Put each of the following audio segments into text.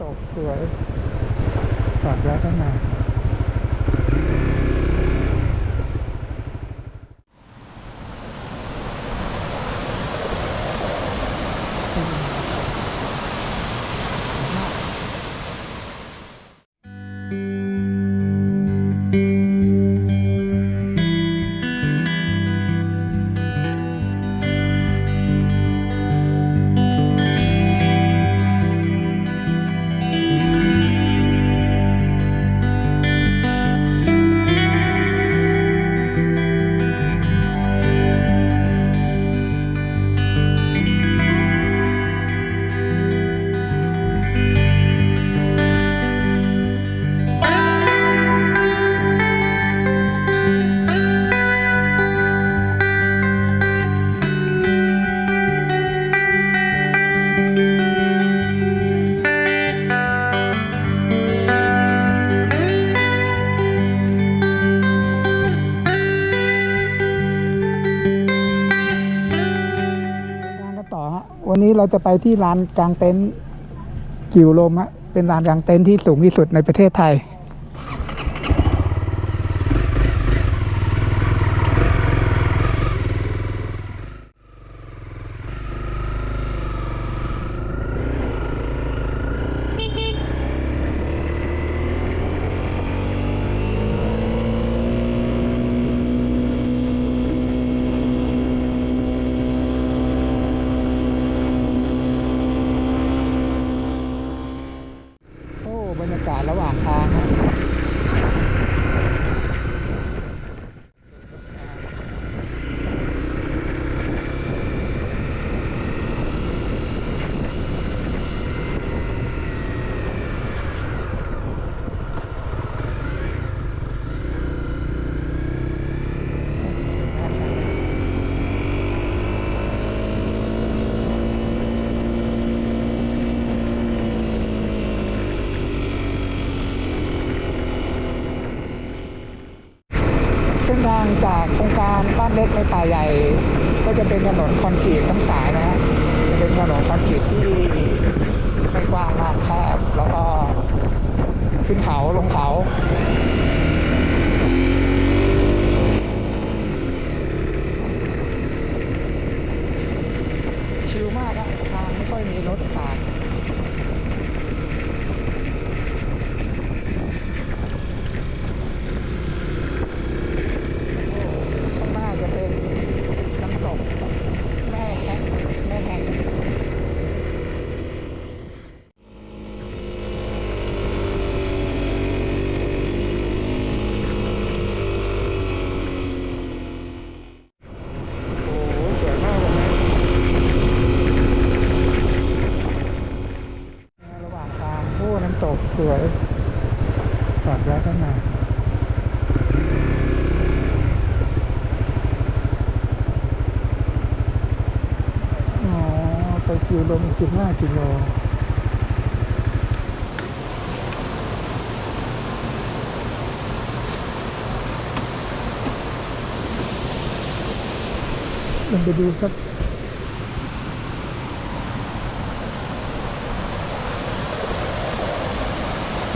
ตกสวยจอดแวะข้านใน วันนี้เราจะไปที่ลานกลางเต็นท์กิวลมฮะเป็นลานกลางเต็นท์ที่สูงที่สุดในประเทศไทย โอ้บรรยากาศระหว่างทางฮะเส้น ทางจากโครงการบ้านเล็กในป่าใหญ่ ก็จะเป็นถนนคอนกรีตทั้งสายนะฮะจะเป็นถนนคอนกรีตที่ไม่กว้างมากแคบแล้วก็ขึ้นเขาลงเขาชิลมากอะทางไม่ค่อยมีรถผ่าน ข้างหน้าจะเป็นน้ำตกแม่แฮกแม่แฮกโอ้โหสวยมากเลยนะระหว่างทางโอ้น้ำตกสวยจอดแวะข้างใน อ๋อ ไปกิวลมสิบห้ากิโลลองไปดูสักบ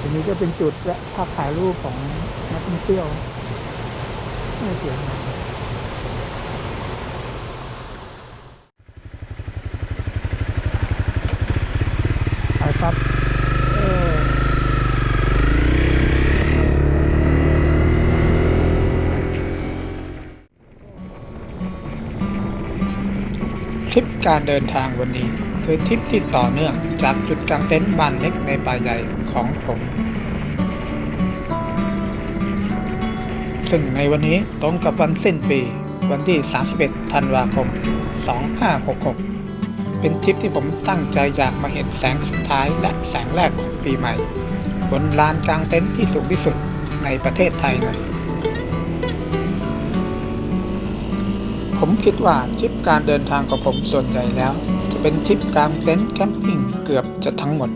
อั นี้ก็เป็นจุดและภาพถ่ายรูปของนักท่องเที่ยวไม่เสียงานไปครับเออทริปการเดินทางวันนี้ คือทริปที่ต่อเนื่องจากจุดกลางเต็นท์บ้านเล็กในป่าใหญ่ของผม ซึ่งในวันนี้ตรงกับวันสิ้นปี วันที่ 31 ธันวาคม 2566 เป็นทริปที่ผมตั้งใจอยากมาเห็นแสงสุดท้ายและแสงแรกของปีใหม่ บนลานกลางเต็นท์ที่สูงที่สุดในประเทศไทยหน่อยผมคิดว่าทริปการเดินทางของผมส่วนใหญ่แล้ว เป็นทริปกลางเต็นท์แคมปิ้งเกือบจะทั้งหมด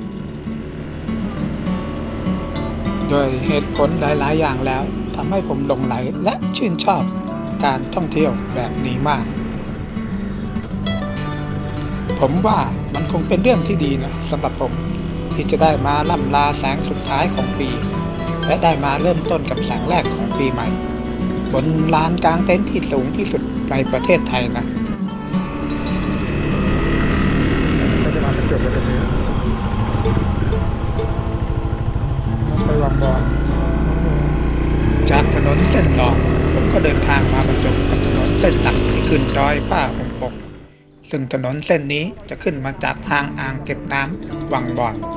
โดยเหตุผลหลาย ๆ อย่างแล้วทำให้ผมหลงไหลและชื่นชอบการท่องเที่ยวแบบนี้มาก ผมว่ามันคงเป็นเรื่องที่ดีนะสำหรับผมที่จะได้มาล่ำลาแสงสุดท้ายของปี และได้มาเริ่มต้นกับแสงแรกของปีใหม่ บนลานกลางเต็นท์ที่สูงที่สุดในประเทศไทยนะ ทางมาบกับถนนเส้นหลักที่ขึ้นดอยผ้าห่มปก ซึ่งถนนเส้นนี้จะขึ้นมาจากทางอ่างเก็บน้ำวังบอน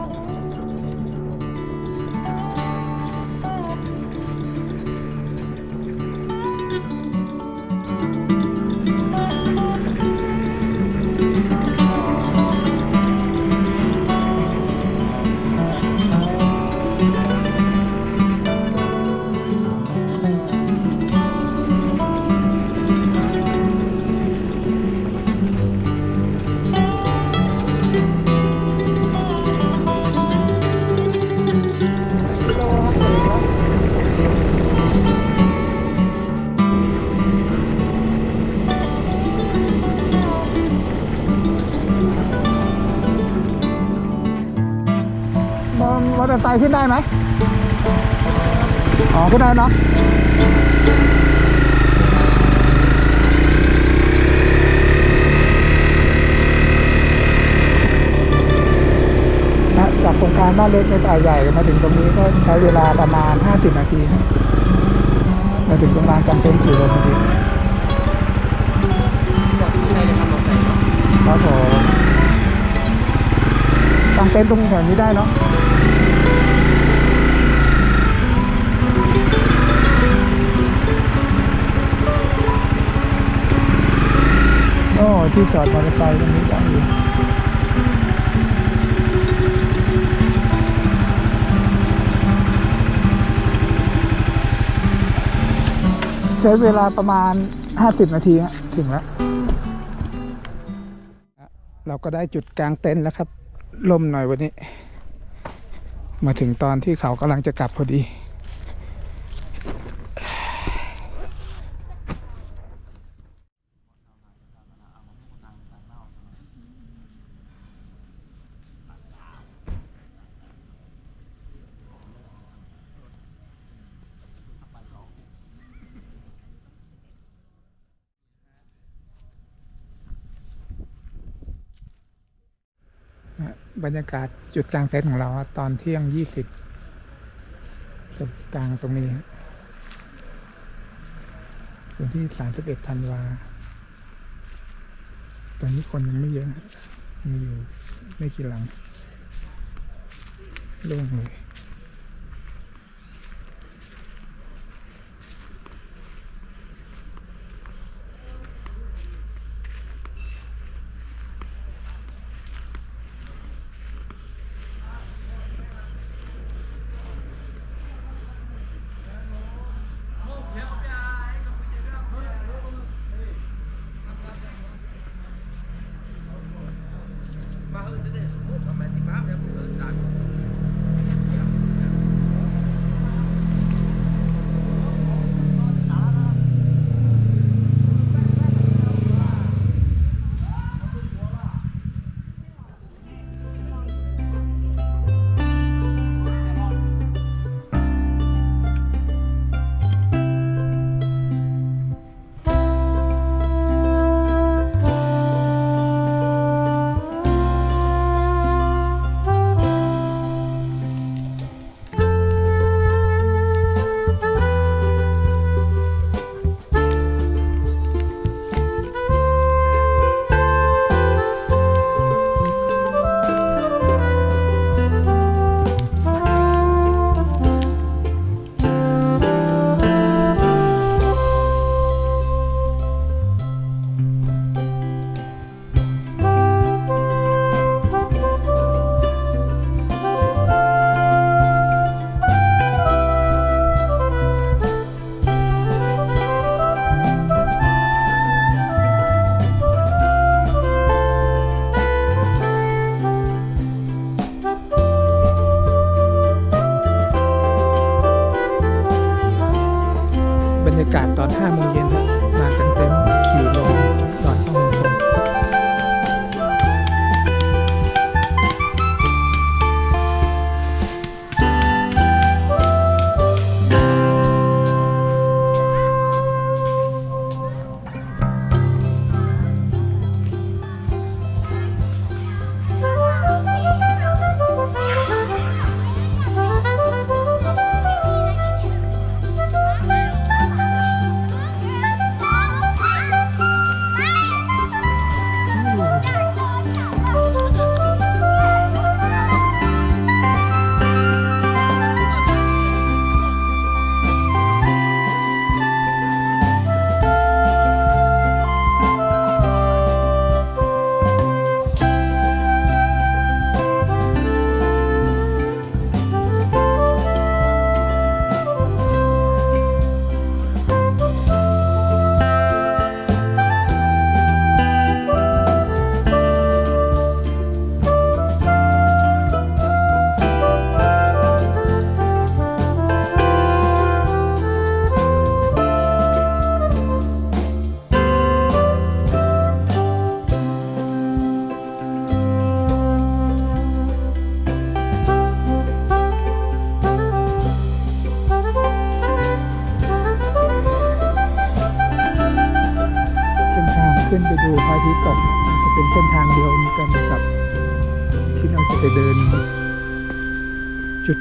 ไซค์ขึ้นได้ไหมอ๋อขึ้นได้เนาะนะจากโครงการบ้านเล็กในป่าใหญ่มาถึงตรงนี้ก็ใช้เวลาประมาณ 50 นาที มาถึงตรงลานกลางเต็นท์สี่โมงนาทีครับผมกางเต็นท์ตรงแถวนี้ได้เนาะ ที่จอดมอเตอร์ไซค์ตรงนี้ได้อยู่ใช้เวลาประมาณ 50 นาทีฮะถึงแล้ว เราก็ได้จุดกลางเต็นท์แล้วครับ ลมหน่อยวันนี้ มาถึงตอนที่เขากำลังจะกลับพอดี บรรยากาศจุดกลางเต็นท์ของเราตอนเที่ยงยี่สิบจุดกลางตรงนี้ฮะวันที่สามสิบเอ็ดธันวาตอนนี้คนยังไม่เยอะฮะมีอยู่ไม่กี่หลังโล่งเลย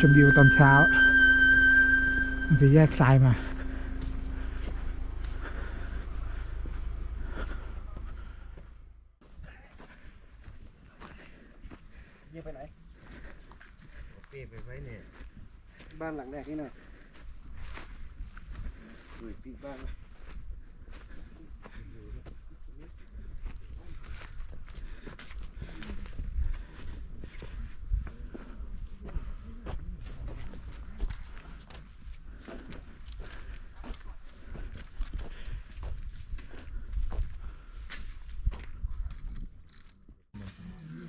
ชมวิวตอนเช้า มันจะแยกซ้ายมายิงไปไหนเป้ไปไว้เนี่ย บ้านหลังแรกนี่นะดู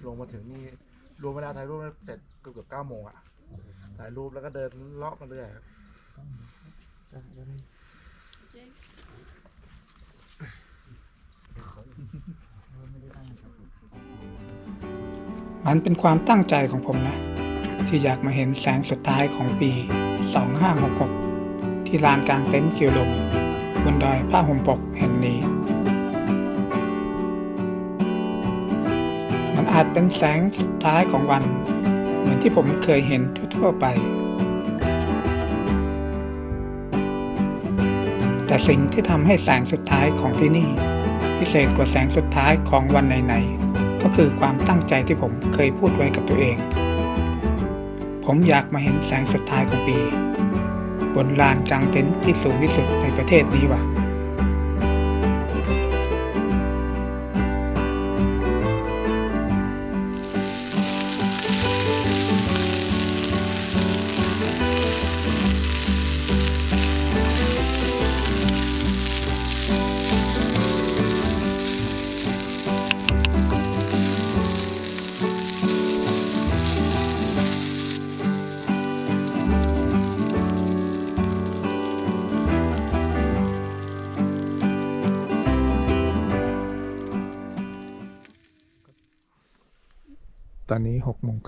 ลงมาถึงนี่รวมเวลาถ่ายรูปเสร็จเกือบเกือบเก้าโมงอะถ่ายรูปแล้วก็เดินเลาะมาเรื่อยครับมันเป็นความตั้งใจของผมนะ ที่อยากมาเห็นแสงสุดท้ายของปี 2566 ที่ลานกลางเต็นท์เกียวลมบนดอยผ้าห่มปกแห่ง มันอาจเป็นแสงสุดท้ายของวัน เหมือนที่ผมเคยเห็นทั่วๆไป แต่สิ่งที่ทำให้แสงสุดท้ายของที่นี่ พิเศษกว่าแสงสุดท้ายของวันไหนๆก็คือความตั้งใจที่ผมเคยพูดไว้กับตัวเอง ผมอยากมาเห็นแสงสุดท้ายของปี บนลานกลางเต็นท์ที่สูงที่สุดในประเทศนี้ว่ะ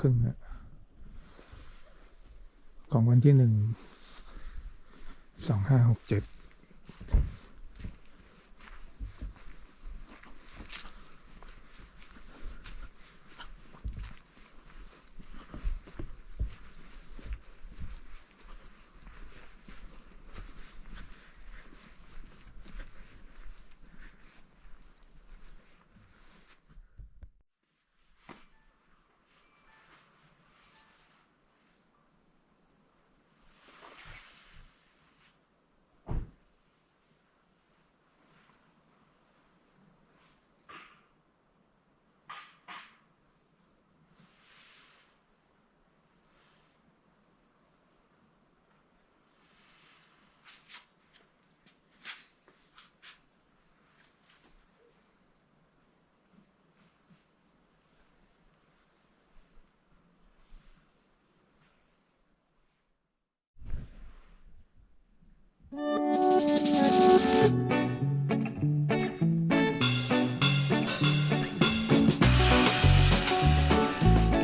ครึ่งของวันที่หนึ่งสองห้าหกเจ็ด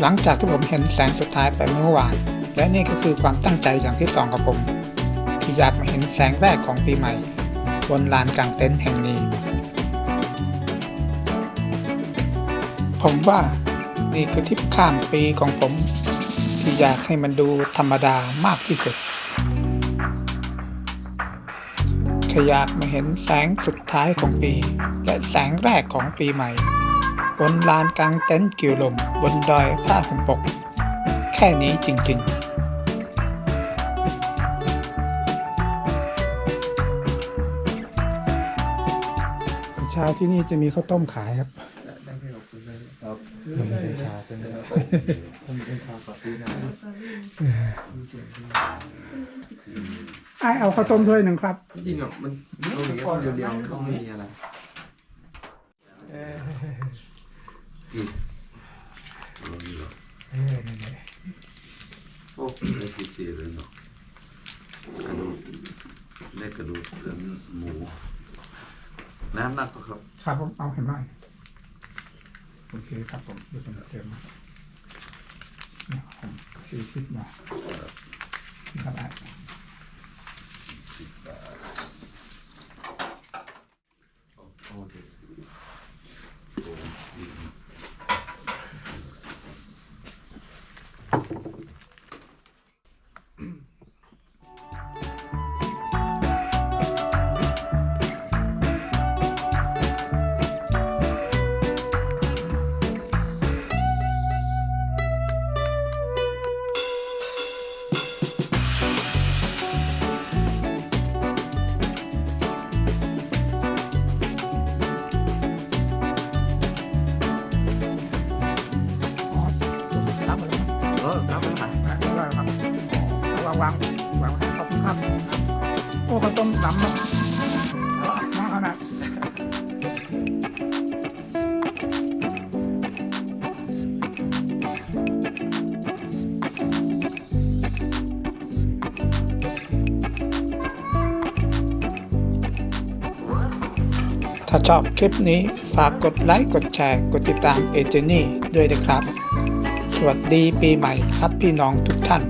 หลังจากที่ผมเห็นแสงสุดท้ายไปเมื่อวาน และนี่ก็คือความตั้งใจอย่างที่สองของผม ที่อยากมาเห็นแสงแรกของปีใหม่ บนลานกลางเต็นท์แห่งนี้ ผมว่านี่คือทริปข้ามปีของผม ที่อยากให้มันดูธรรมดามากที่สุดแค่อยากมาเห็นแสงสุดท้ายของปี และแสงแรกของปีใหม่ บนลานกลางเต็นท์กิวลม บนดอยผ้าห่มปก แค่นี้จริงๆเช้าที่นี่จะมีข้าวต้มขายครับไอเอาข้าวต้มถ้วยหนึ่งครับ จริงอะมันต้องอย่างเงี้ยต้อ งเรียวๆต้องไม่มีอะโอ้ได้กินสีเลยเนาะกระดูกได้กระดูกเนื้อหมู น้ำหนักก็ครับ ครับผมเอาเห็นไหมโอเคครับผมเดี๋ยวผมเติมมาเนี่ผมสี่สิบหน่อยนี่ครับอ้สิ ถ้าชอบคลิปนี้ฝากกดไลค์กดแชร์ กดติดตามเอเจนี่ด้วยนะครับ สวัสดีปีใหม่ครับพี่น้องทุกท่าน